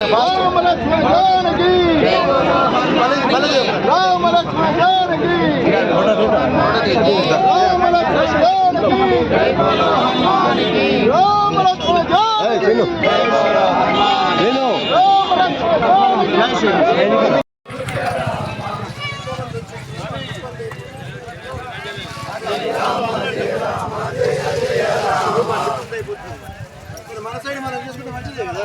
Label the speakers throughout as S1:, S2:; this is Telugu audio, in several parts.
S1: రామ లక్ష్మణ రామ లక్ష్మణ రామ లక్ష్మణ రామ మన సైడ్ మనం చేసుకుంటే మంచిదే కదా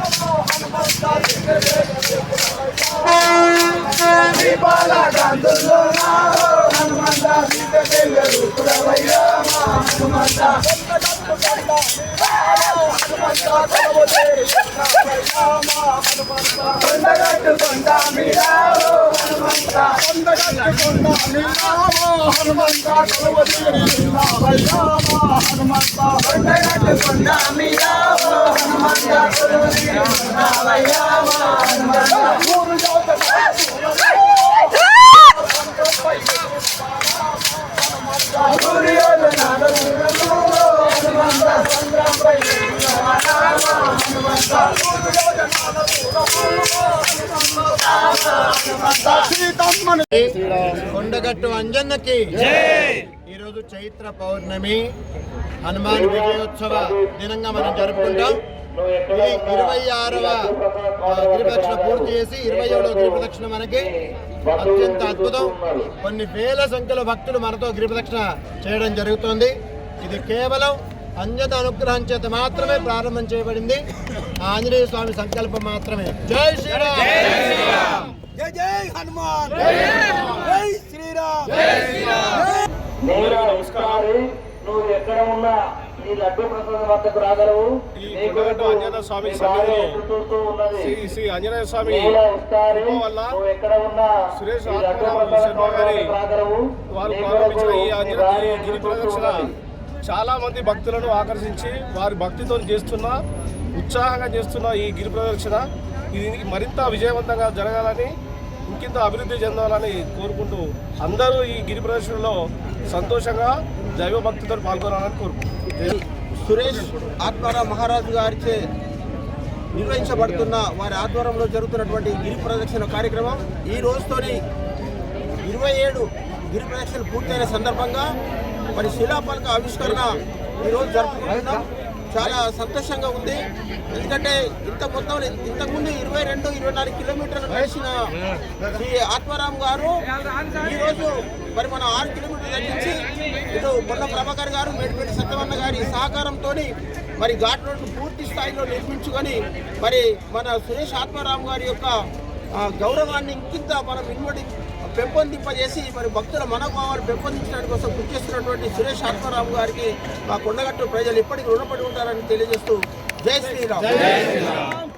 S1: సీతారామ
S2: సీతారామ
S1: పావన రామ
S2: పవన రామ
S1: పటాభిరామ
S2: రామ
S1: కళ్యాణ రామ కోదండ రామ కొండగట్టు అంజన్నకి ఈరోజు చైత్ర పౌర్ణమి. హనుమాన్ విజయోత్సవ దినంగా మనం జరుపుకుంటాం. ఇది ఇరవై ఆరవ గిరిప్రదక్షిణ పూర్తి చేసి ఇరవై ఏడవ గిరిప్రదక్షిణ మనకి. అత్యంత అద్భుతం. కొన్ని వేల సంఖ్యలో భక్తులు మనతో గిరిప్రదక్షిణ చేయడం జరుగుతోంది. ఇది కేవలం అంజన అనుగ్రహం చేత మాత్రమే ప్రారంభం చేయబడింది. ఆంజనేయ స్వామి సంకల్పం మాత్రమే. జై శ్రీరామ్!
S3: జై జై హనుమాన్. జై శ్రీరామ్.
S4: నమస్కారం నువ్వు ఎక్కడ ఉన్నా నీ లడ్డు ప్రసాదం వద్దకు రాగలవు.
S5: ఈ కొండగట్టు ఆంజనేయ స్వామి శ్రీ శ్రీ ఆంజనేయ స్వామి వల్ల
S4: ఎక్కడ ఉన్నా
S5: సురేష్ శర్మ గారి వారు ప్రారంభించిన ఈ ఆంజనేయ గిరి ప్రదక్షిణ. చాలా మంది భక్తులను ఆకర్షించి వారి భక్తితో చేస్తున్న ఉత్సాహంగా చేస్తున్న ఈ గిరి ప్రదక్షిణ ఇది మరింత విజయవంతంగా జరగాలని ఇంకింత అభివృద్ధి చెందాలని కోరుకుంటూ అందరూ ఈ గిరి ప్రదర్శనలో సంతోషంగా దైవ భక్తితో పాల్గొనాలని కోరుకుంటున్నారు
S3: సురేష్ ఆత్మారాం మహారాజు గారిచే నిర్వహించబడుతున్న వారి ఆధ్వర్యంలో జరుగుతున్నటువంటి గిరి ప్రదక్షిణ కార్యక్రమం ఈ రోజుతోని ఇరవై ఏడు గిరి ప్రదక్షిణ పూర్తయిన సందర్భంగా మరి శిలాపలక ఆవిష్కరణ ఈరోజు జరుపుకుంటున్నాం. చాలా సంతోషంగా ఉంది. ఎందుకంటే ఇంత మొత్తం ఇంతకుముందు ఇరవై రెండు ఇరవై నాలుగు కిలోమీటర్లు నడిచిన శ్రీ ఆత్మారాం గారు ఈరోజు మరి మనం ఆరు కిలోమీటర్లు తగ్గించి ఇటు పొన్న ప్రభాకర్ గారు మేడిపల్లి సత్యవన్న గారి సహకారంతో మరి ఘాట్ రోడ్డు పూర్తి స్థాయిలో నిర్మించుకొని మరి మన సురేష్ ఆత్మారాం గారి యొక్క గౌరవాన్ని ఇంకింత మనం ఇన్వడి పెంపొందింపజేసి మరి భక్తుల మనోభావాలు పెంపొందించడానికి కోసం కృషి చేస్తున్నటువంటి సురేష్ ఆత్మారావు గారికి మా కొండగట్టు ప్రజలు ఇప్పటికీ రుణపడి ఉంటారని తెలియజేస్తూ జై శ్రీరామ్.